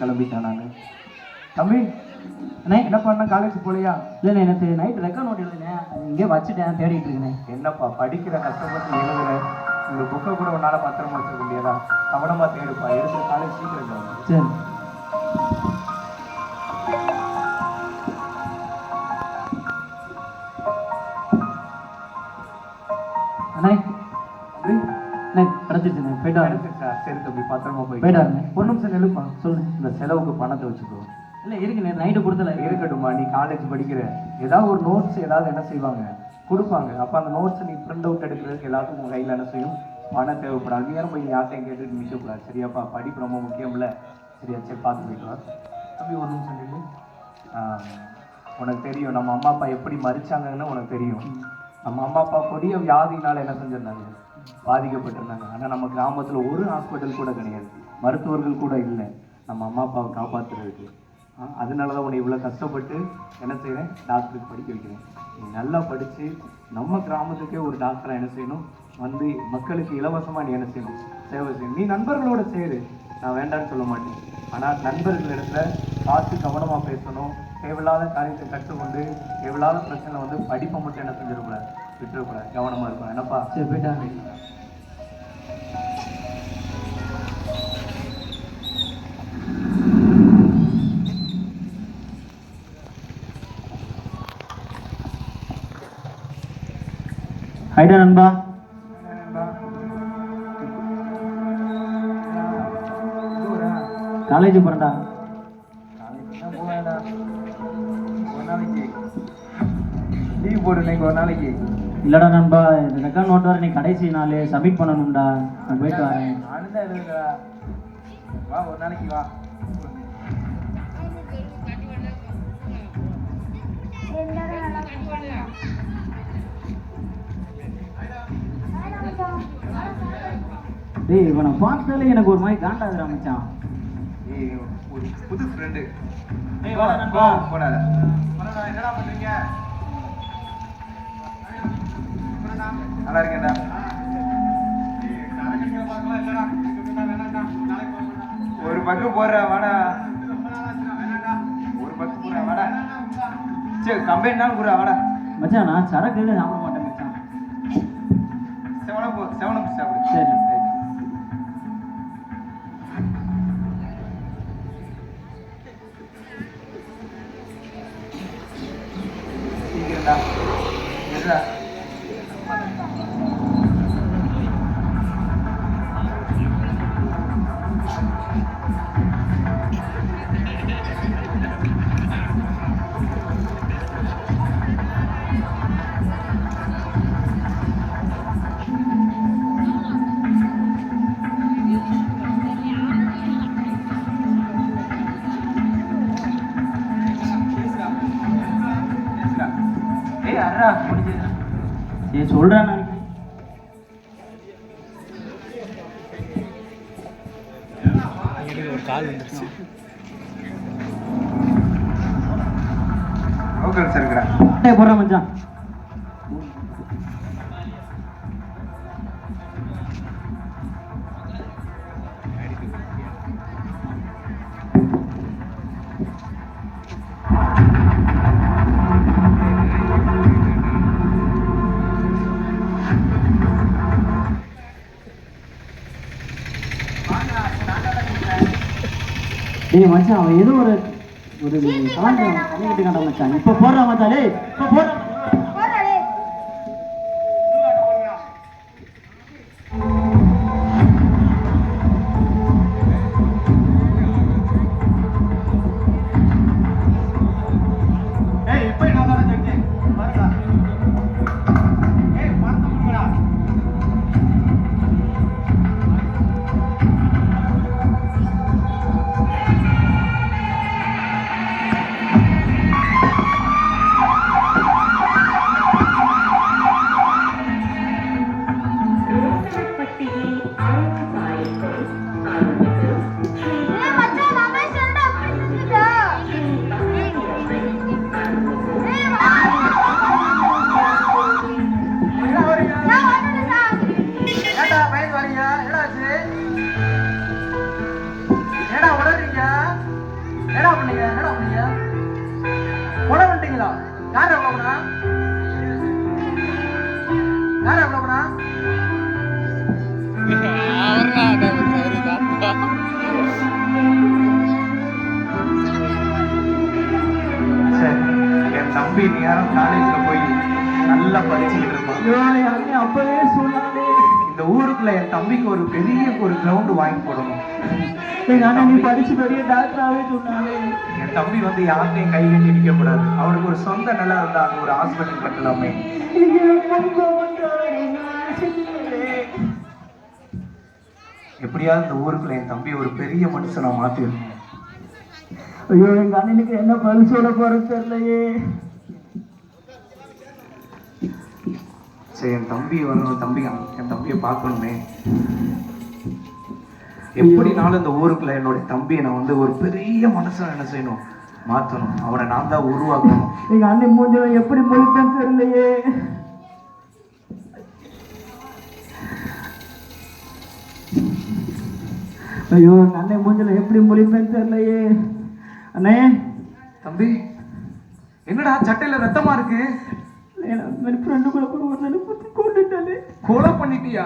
கிளம்பிட்டேன் நான் தம்பி அண்ணே என்ன பண்ண? காலேஜ் போலையா இல்லைண்ணே எனக்கு நைட் ரெக்கார்ட் நோட் எழுதுனேன். இங்கே வச்சுட்டேன் தேடிட்டு இருக்கேன். என்னப்பா படிக்கிற கஷ்டப்பட்டு எழுதுற இந்த புக்கை கூட உன்னால பத்திரமா வச்சுக்க முடியாதா? கவனமா தேடுப்பா எடுத்து காலேஜ் சீக்கிரம். சரி. அண்ணே. அண்ணே கிடச்சிருச்சுண்ணே போயிட்டு? சரி தம்பி பத்திரமா போய் போயிட்டு வரேன் ஒரு நிமிஷம் நெல்லுப்பா. சொல்லு செலவுக்கு பணத்தை வச்சுக்கோ. இல்லை இருக்குண்ணே நைட்டு கொடுத்தல. இருக்கட்டும்மா நீ காலேஜ் படிக்கிற. ஏதாவது ஒரு நோட்ஸ் ஏதாவது என்ன செய்வாங்க? கொடுப்பாங்க. அப்போ அந்த நோட்ஸை நீ பிரிண்ட் அவுட் எடுக்கிறதுக்கு எல்லாத்துக்கும் உங்கள் கையில் என்ன செய்யும்? பணம் தேவைப்படாது. நீ யாரும் போய் யார்ட்டையும் கேட்டுட்டு நிற்கக்கூடாது சரியாப்பா படிப்பு ரொம்ப முக்கியம்ல. சரியா சரி பார்த்து போயிட்டு வா. ஒன்றும் ஒரு நிமிஷம் உனக்கு தெரியும் நம்ம அம்மா அப்பா எப்படி மறிச்சாங்கன்னு உனக்கு தெரியும். நம்ம அம்மா அப்பா கொடிய வியாதினால என்ன செஞ்சிருந்தாங்க? பாதிக்கப்பட்டிருந்தாங்க. ஆனால் நம்ம கிராமத்தில் ஒரு ஹாஸ்பிட்டல் கூட கிடையாது. மருத்துவர்கள் கூட இல்லை. நம்ம அம்மா அப்பாவை காப்பாற்றுறதுக்கு அதனால தான் உன்னை இவ்வளோ கஷ்டப்பட்டு என்ன செய்கிறேன் டாக்டருக்கு படிக்க வைக்கிறேன். நீ நல்லா படித்து நம்ம கிராமத்துக்கே ஒரு டாக்டராக என்ன செய்யணும்? வந்து மக்களுக்கு இலவசமாக நீ என்ன செய்யணும்? சேவை செய்யணும். நீ நண்பர்களோட சேரு. நான் வேண்டாம்னு சொல்ல மாட்டேன். ஆனால் நண்பர்களிடத்துல பார்த்து கவனமாக பேசணும். தேவையில்லாத காரியத்தை கற்றுக்கொண்டு தேவையில்லாத பிரச்சனை வந்து படிப்பை மட்டும் என்ன செஞ்சிடக்கூடாது. விட்டுறக்கூடாது. கவனமாக இருக்கணும். என்னப்பா? சரி போயிட்டாங்க ஐடா நண்பா. காலேஜ் போகிறேன்டா ஒரு நாளைக்கு லீவ் போடு இன்னைக்கு ஒரு நாளைக்கு இல்லடா நண்பா இந்த ரெக்கார்ட் நோட் வர நீ கடைசி நாள் சப்மிட் பண்ணணும்டா. நான் போயிட்டு வரேன். நானும் தான் வா ஒரு நாளைக்கு வா டேய் இவனை பார்த்தாலே எனக்கு ஒரு மாதிரி காண்டாதுடா மச்சான். ஏய் ஒரு புது ஃப்ரெண்டு ஏய், வாடா நண்பா. போடாத. போடாத, என்னடா பண்றீங்க? நல்லா இருக்கேன்டா ஒரு பக்கம் போடுற வாடா. ஒரு பக்கம் போடுற வாடா. சரி கம்பெனினாலும் கூட வாடா. மச்சான் நான் சரக்கு சாப்பிட மாட்டேன் மச்சான். செவனப் போ செவனப் சாப்பிடு. சரி. சரி சொல்கிறேன் நான். லோக்கல்ஸ் இருக்கிறா டேய் போடுறேன் மச்சான். டேய் மச்சான் அவன் ஏதோ ஒரு ஒரு கலாச்சாரம் பண்ணிக்கிட்டு இருக்கான் மச்சான். இப்போ போடுறான் மச்சான். டேய் இப்போ போடுறான் என் தம்பி நேரம் காலேஜ்ல போய் நல்லா படிச்சுக்கிட்டு இருப்பான். அப்பவே சொன்னாலே இந்த ஊருக்குள்ள என் தம்பிக்கு ஒரு பெரிய ஒரு கிரவுண்ட் வாங்கி போடணும் நீ படிச்சு பெரிய டாக்டராகவே சொன்னாலே என் தம்பி வந்து யார்கிட்டையும் கை கட்டி நிற்க கூடாது. அவனுக்கு ஒரு சொந்த நிலம் இருந்தா அங்க ஒரு ஹாஸ்பிட்டல் கட்டலாமே. எப்படியாவது இந்த ஊருக்குள்ள என் தம்பி ஒரு பெரிய மனுஷனா மாத்திடணும் ஐயோ எங்க அண்ணனுக்கு என்ன பதில் சொல்ல போறது தெரியலையே சரி என் தம்பி வரணும் தம்பி என் தம்பியை பார்க்கணுமே. எப்படினாலும் இந்த ஊருக்குள்ள என்னுடைய தம்பியை நான் வந்து ஒரு பெரிய மனுஷன் என்ன செய்யணும்? மாத்தணும். அவனை நான் தான் உருவாக்கணும். எங்க அண்ணன் மூஞ்சில எப்படி முழிப்பேன்னு தெரியலையே. ஐயோ எங்க அண்ணன் மூஞ்சில எப்படி முழிப்பேன்னு தெரியலையே. அண்ணே. தம்பி என்னடா சட்டையில ரத்தமா இருக்கு? என் ஃப்ரெண்டுக்குள்ள போய் ஒரு நினைப்பு கொண்டுட்டாலே கொலை பண்ணிட்டியா?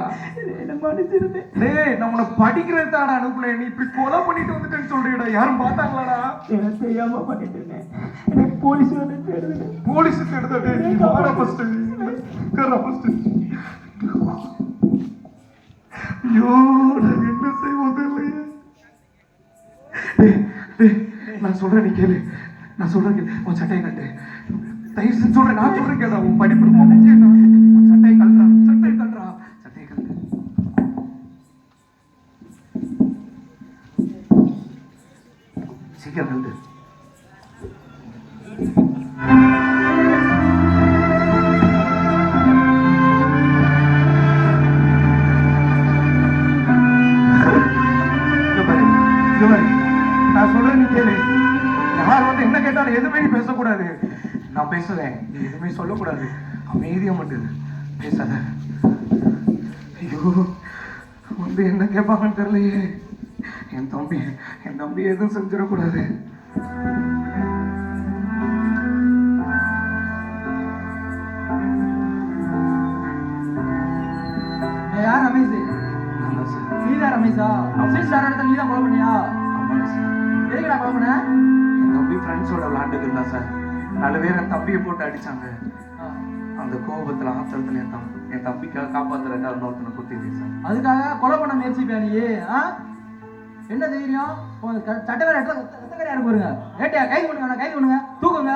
என்ன மன்னிச்சிருந்தேன் டேய் நான் உன்னை படிக்கிறது தானே அனுப்புனேன் நீ இப்படி கொலை பண்ணிட்டு வந்துட்டேன்னு சொல்றியடா. யாரும் பார்த்தாங்களாடா? எனக்கு தெரியாம பண்ணிட்டேன். எனக்கு போலீஸ் வந்து போலீஸ் எடுத்தா நீ வாடா ஃபர்ஸ்ட் கரா ஃபர்ஸ்ட் ஐயோ நான் என்ன டேய், டேய், நான் சொல்றேன் நீ கேளு. நான் சொல்றேன் கேளு. உன் சட்டையை கட்டு. தயவு செஞ்சு சொல்றேன். நான் சொல்றேன் கேளு உன் படிப்பு ரொம்ப முக்கியம் உன் சட்டையை கட்டுறா சட்டையை கட்டுறா சட்டையை கட்டு. சீக்கிரம் கட்டு. நான் பேசுறேன் நீ எதுவுமே சொல்லக்கூடாது. அமைதியா மட்டும். பேசாத. ஐயோ வந்து என்ன கேட்பாங்கன்னு தெரியலையே. என் தம்பி என் தம்பி எதுவும் செஞ்சிடக்கூடாது. யார் ரமேஷ்? நீதான் ரமேஷா? ரமேஷ் சார் இடத்துல நீதான் கொலை பண்ணியா? எதுக்குடா கொலை பண்ண? என் தம்பி ஃப்ரெண்ட்ஸோட விளையாண்டுட்டு இருந்தா சார். நாலு பேர் என் தம்பியை போட்டு அடிச்சாங்க. அந்த கோபத்துல ஆத்திரத்துல என் தம்பி என் தம்பிக்காக காப்பாத்துறதுக்காக இன்னொருத்தனை குத்திட்டேன் சார் அதுக்காக கொலை பண்ண முயற்சிப்பியா நீ ஆ? என்ன தைரியம்? க- சட்டக்கார ரத்தக்கரையா இருக்கு பாருங்க ஏட்டியா? கைது பண்ணுங்க கைது பண்ணுங்க தூக்குங்க.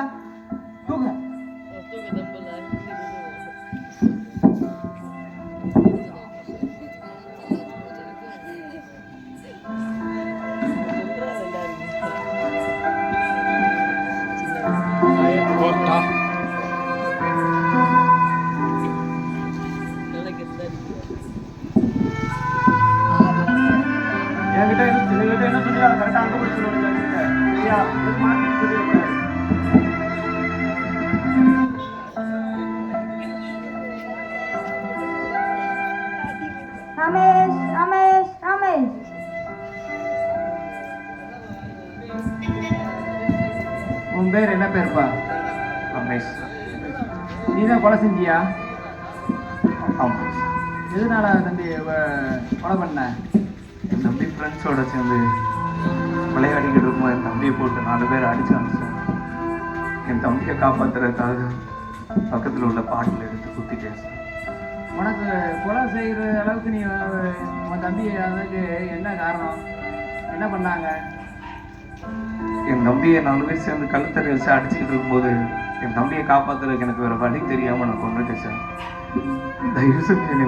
ரமேஷ் ரமேஷ் ரமேஷ் உன் பேர் என்ன பேருப்பா? ரமேஷ் நீ தான் கொலை செஞ்சியா? ஆமாம் எதனால தம்பி கொலை பண்ண? என் தம்பி ஃப்ரெண்ட்ஸோட சேர்ந்து விளையாடிக்கிட்டு இருக்கும்போது என் தம்பியை போட்டு நாலு பேர் அடிச்சாங்க சார் என் தம்பியை காப்பாத்துறதுக்காக பக்கத்தில் உள்ள பாட்டில் எடுத்து குத்திட்டேன் சார் உனக்கு கொலை செய்கிற அளவுக்கு நீ உன் தம்பி அதுக்கு என்ன காரணம்? என்ன பண்ணாங்க? என் தம்பியை நாலு பேர் சேர்ந்து கழுத்தறி வச்சு அடிச்சுக்கிட்டு இருக்கும்போது என் தம்பியை காப்பாத்துறதுக்கு எனக்கு வேற வழி தெரியாம நான் கொண்டுட்டேன் சார் தயவு செஞ்சு நீ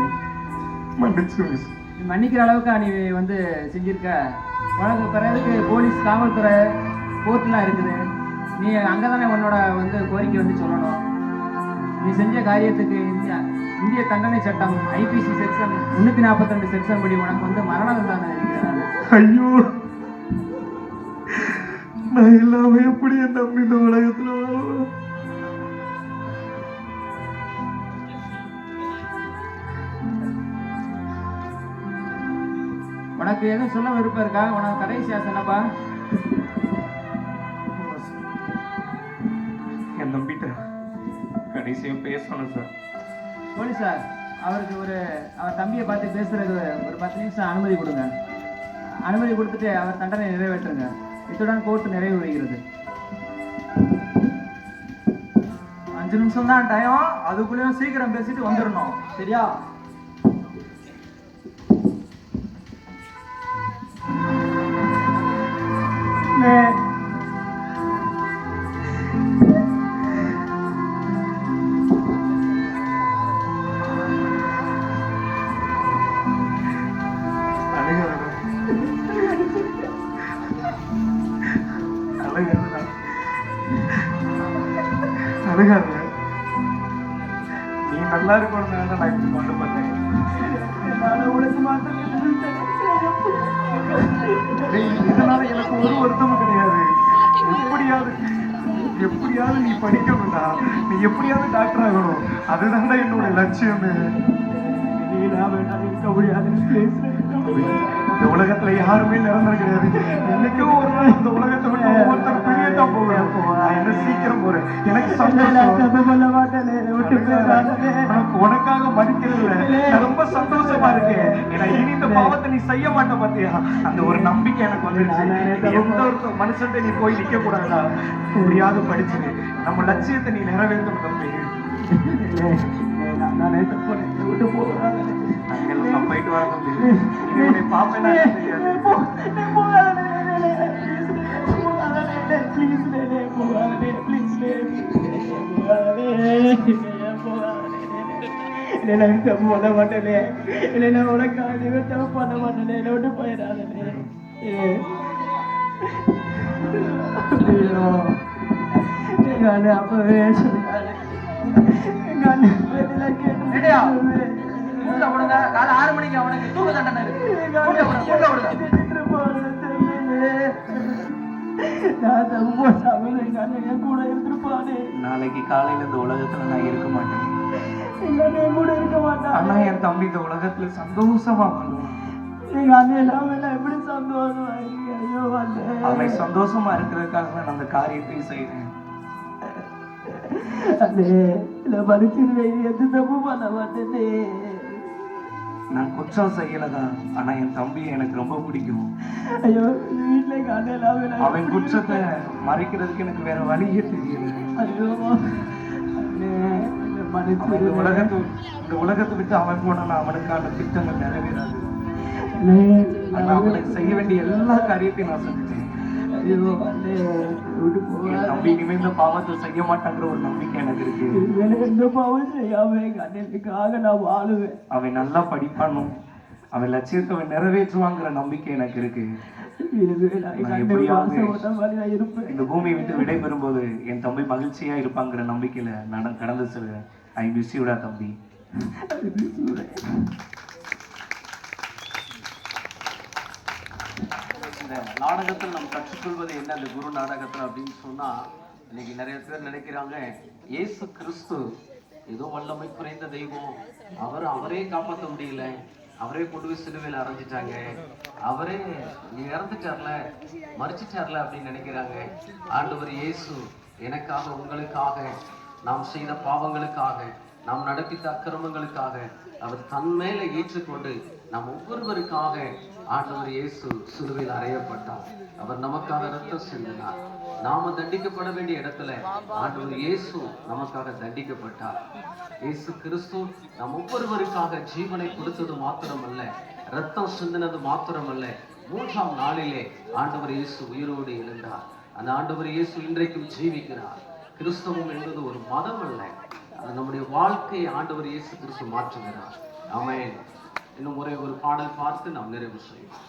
மன்னிக்கிற அளவுக்கு நீ வந்து செஞ்சிருக்க? உனக்கு பிறகு போலீஸ் காவல்துறை கோர்ட்லாம் இருக்குது. நீ அங்கே தானே உன்னோட வந்து கோரிக்கை வந்து சொல்லணும். நீ செஞ்ச காரியத்துக்கு இந்தியா இந்திய தண்டனை சட்டம் ஐபிசி செக்ஷன் முன்னூற்றி நாற்பத்தி ரெண்டு செக்ஷன் படி உனக்கு வந்து மரண தண்டனை இருக்கிறாங்க ஐயோ. நான் எல்லாமே எப்படி என் தம்பி இந்த உலகத்தில்? உனக்கு எதுவும் சொல்ல விருப்பம் இருக்கா? உனக்கு கடைசி ஆசை என்னப்பா? என் தம்பி நம்பிட்டேன் கடைசியும் பேசணும் சார். போலீஸ் சார் அவருக்கு ஒரு அவர் தம்பியை பார்த்து பேசுறதுக்கு ஒரு பத்து நிமிஷம் அனுமதி கொடுங்க. அனுமதி கொடுத்துட்டு அவர் தண்டனை நிறைவேற்றுங்க. இத்துடன் கோர்ட் நிறைவு பெறுகிறது அஞ்சு நிமிஷம் தான் டைம் அதுக்குள்ளேயும் சீக்கிரம் பேசிட்டு வந்துடணும். சரியா? அழுகாத நீ நல்லா இருக்கணும் நான் இப்படி கொண்டு வந்தேன். மாத்திரம் இதனால எனக்கு ஒரு வருத்தமும் கிடையாது. எப்படியாவது எப்படியாவது நீ படிக்கணும்டா. நீ எப்படியாவது டாக்டர் ஆகணும். அதுதான்டா என்னோட லட்சியமே. நீ நான் வேண்டாம் இருக்க முடியாது. இந்த உலகத்துல யாருமே நிரந்தரம் கிடையாது. என்னைக்கும் ஒரு நாள் இந்த உலகத்தை விட்டு ஒவ்வொருத்தர் பிரியத்தான் போவேன் நான் என்ன சீக்கிரம் போறேன்? எனக்கு சந்தோஷம். உனக்கு உனக்காக மடிக்கிறதுல ரொம்ப சந்தோஷமா இருக்கேன். ஏன்னா இனி இந்த பாவத்தை நீ செய்ய மாட்ட பாத்தியா? அந்த ஒரு நம்பிக்கை எனக்கு வந்துருச்சு. எந்த ஒரு மனுஷன் நீ போய் நிக்க கூடாதா முடியாது படிச்சு நம்ம லட்சியத்தை நீ நிறைவேற்றணும் தம்பி. நாங்கெல்லாம் நான் போயிட்டு வர தம்பி. பாப்பேன்னா தெரியாது பண்ண மாட்டேனே. இல்லை உனக்காக நிமித்தம் பண்ண மாட்டேனே. விட்டு போயிடாதே. எங்க அண்ணன் அப்பவே சொன்னாரு எங்க அண்ணன்? கேட்டு விடுங்க. காலை ஆறு மணிக்கு அவனுக்கு தூக்க தண்டனை நாளைக்கு காலையில இந்த உலகத்துல நான் இருக்க மாட்டேன். கூட இருக்க மாட்டான். ஆனா என் தம்பி இந்த உலகத்துல சந்தோஷமா வாழ்வான். எங்க அண்ணன் இல்லாம நான் எப்படி சந்தோஷமா இருக்கேன் ஐயோ அவன் சந்தோஷமா இருக்கிறதுக்காக நான் அந்த காரியத்தை செய்றேன் அண்ணே இல்ல படிச்சிருவேன் எந்த தப்பு பண்ண மாட்டேனே. நான் குற்றம் செய்யலதா? ஆனா என் தம்பி எனக்கு ரொம்ப பிடிக்கும். ஐயோ வீட்டுல நான் அவன் குற்றத்தை மறைக்கிறதுக்கு எனக்கு வேற வழியே தெரியல. ஐயோ இந்த. உலகத்தை இந்த உலகத்தை விட்டு அவன் போனா அவனுக்கான திட்டங்கள் நிறைவேறாது. அவனுக்கு செய்ய வேண்டிய எல்லா காரியத்தையும் நான் செஞ்சுட்டேன். இனிமே இந்த பாவத்தை செய்ய மாட்டாங்கிற ஒரு நம்பிக்கை எனக்கு இருக்கு. எந்த பாவம் செய்யாம எங்க அண்ணனுக்காக நான் வாழுவேன். அவன் நல்லா படிப்பானும். அவன் லட்சியத்தை அவன் நிறைவேற்றுவாங்கிற நம்பிக்கை எனக்கு இருக்கு. இந்த பூமியை விட்டு விடைபெறும்போது என் தம்பி மகிழ்ச்சியா இருப்பாங்கிற நம்பிக்கையில நான் கடந்து செல்வேன். ஐ மிஸ் யூடா தம்பி இந்த நாடகத்தில் நாம் கற்றுக்கொள்வது என்ன? அந்த குரு நாடகத்தில் அப்படின்னு சொன்னால் இன்னைக்கு நிறைய பேர் நினைக்கிறாங்க இயேசு கிறிஸ்து ஏதோ வல்லமை குறைந்த தெய்வம். அவர் அவரே காப்பாற்ற முடியல. அவரே கொண்டு போய் சிலுவையில் அரைஞ்சிட்டாங்க அவரே இறந்துட்டார்ல மறிச்சிட்டார்ல அப்படின்னு நினைக்கிறாங்க. ஆண்டவர் இயேசு எனக்காக உங்களுக்காக நாம் செய்த பாவங்களுக்காக நாம் நடப்பித்த அக்கிரமங்களுக்காக அவர் தன் மேல ஏற்றுக்கொண்டு நாம் ஒவ்வொருவருக்காக ஆண்டவர் இயேசு சிலுவையில் அறையப்பட்டார். அவர் நமக்காக ரத்தம் சிந்தினார். நாம தண்டிக்கப்பட வேண்டிய இடத்துல ஆண்டவர் இயேசு நமக்காக தண்டிக்கப்பட்டார். இயேசு கிறிஸ்து நம் ஒவ்வொருவருக்காக ஜீவனை கொடுத்தது மாத்திரமல்ல ரத்தம் சிந்தினது மாத்திரமல்ல மூன்றாம் நாளிலே ஆண்டவர் இயேசு உயிரோடு எழுந்தார். அந்த ஆண்டவர் இயேசு இன்றைக்கும் ஜீவிக்கிறார். கிறிஸ்தவம் என்பது ஒரு மதம் அல்ல. அது நம்முடைய வாழ்க்கையை ஆண்டவர் இயேசு கிறிஸ்து மாற்றுகிறார். அவன் இன்னும் ஒரே ஒரு பாடல் பார்த்து நாம் நிறைவு செய்வோம்.